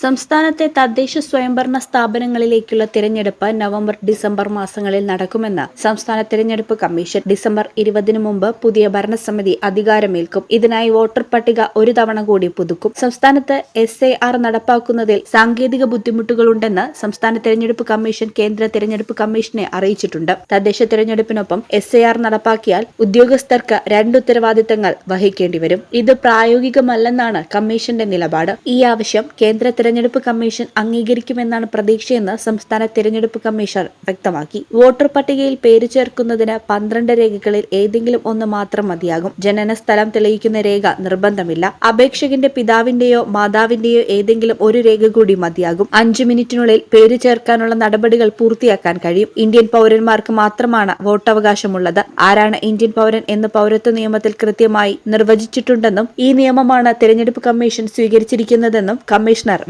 സംസ്ഥാനത്തെ തദ്ദേശ സ്വയംഭരണ സ്ഥാപനങ്ങളിലേക്കുള്ള തിരഞ്ഞെടുപ്പ് നവംബർ ഡിസംബർ മാസങ്ങളിൽ നടക്കുമെന്ന് സംസ്ഥാന തിരഞ്ഞെടുപ്പ് കമ്മീഷൻ ഡിസംബർ ഇരുപതിനു മുമ്പ് പുതിയ ഭരണസമിതി അധികാരമേൽക്കും. ഇതിനായി വോട്ടർ പട്ടിക ഒരു തവണ കൂടി പുതുക്കും. സംസ്ഥാനത്ത് എസ് നടപ്പാക്കുന്നതിൽ സാങ്കേതിക ബുദ്ധിമുട്ടുകളുണ്ടെന്ന് സംസ്ഥാന തിരഞ്ഞെടുപ്പ് കമ്മീഷൻ കേന്ദ്ര തിരഞ്ഞെടുപ്പ് കമ്മീഷനെ അറിയിച്ചിട്ടുണ്ട്. തദ്ദേശ തിരഞ്ഞെടുപ്പിനൊപ്പം എസ് നടപ്പാക്കിയാൽ ഉദ്യോഗസ്ഥർക്ക് രണ്ട് ഉത്തരവാദിത്തങ്ങൾ വഹിക്കേണ്ടി വരും. ഇത് പ്രായോഗികമല്ലെന്നാണ് കമ്മീഷന്റെ നിലപാട്. ഈ ആവശ്യം കേന്ദ്ര തിരഞ്ഞെടുപ്പ് കമ്മീഷൻ അംഗീകരിക്കുമെന്നാണ് പ്രതീക്ഷയെന്ന് സംസ്ഥാന തിരഞ്ഞെടുപ്പ് കമ്മീഷണർ വ്യക്തമാക്കി. വോട്ടർ പട്ടികയിൽ പേര് ചേർക്കുന്നതിന് പന്ത്രണ്ട് രേഖകളിൽ ഏതെങ്കിലും ഒന്ന് മാത്രം മതിയാകും. ജനന സ്ഥലം തെളിയിക്കുന്ന രേഖ നിർബന്ധമില്ല. അപേക്ഷകന്റെ പിതാവിന്റെയോ മാതാവിന്റെയോ ഏതെങ്കിലും ഒരു രേഖ കൂടി മതിയാകും. അഞ്ചു മിനിറ്റിനുള്ളിൽ പേര് ചേർക്കാനുള്ള നടപടികൾ പൂർത്തിയാക്കാൻ കഴിയും. ഇന്ത്യൻ പൗരന്മാർക്ക് മാത്രമാണ് വോട്ടവകാശമുള്ളത്. ആരാണ് ഇന്ത്യൻ പൗരൻ എന്ന് പൗരത്വ നിയമത്തിൽ കൃത്യമായി നിർവചിച്ചിട്ടുണ്ടെന്നും ഈ നിയമമാണ് തെരഞ്ഞെടുപ്പ് കമ്മീഷൻ സ്വീകരിച്ചിരിക്കുന്നതെന്നും കമ്മീഷണർ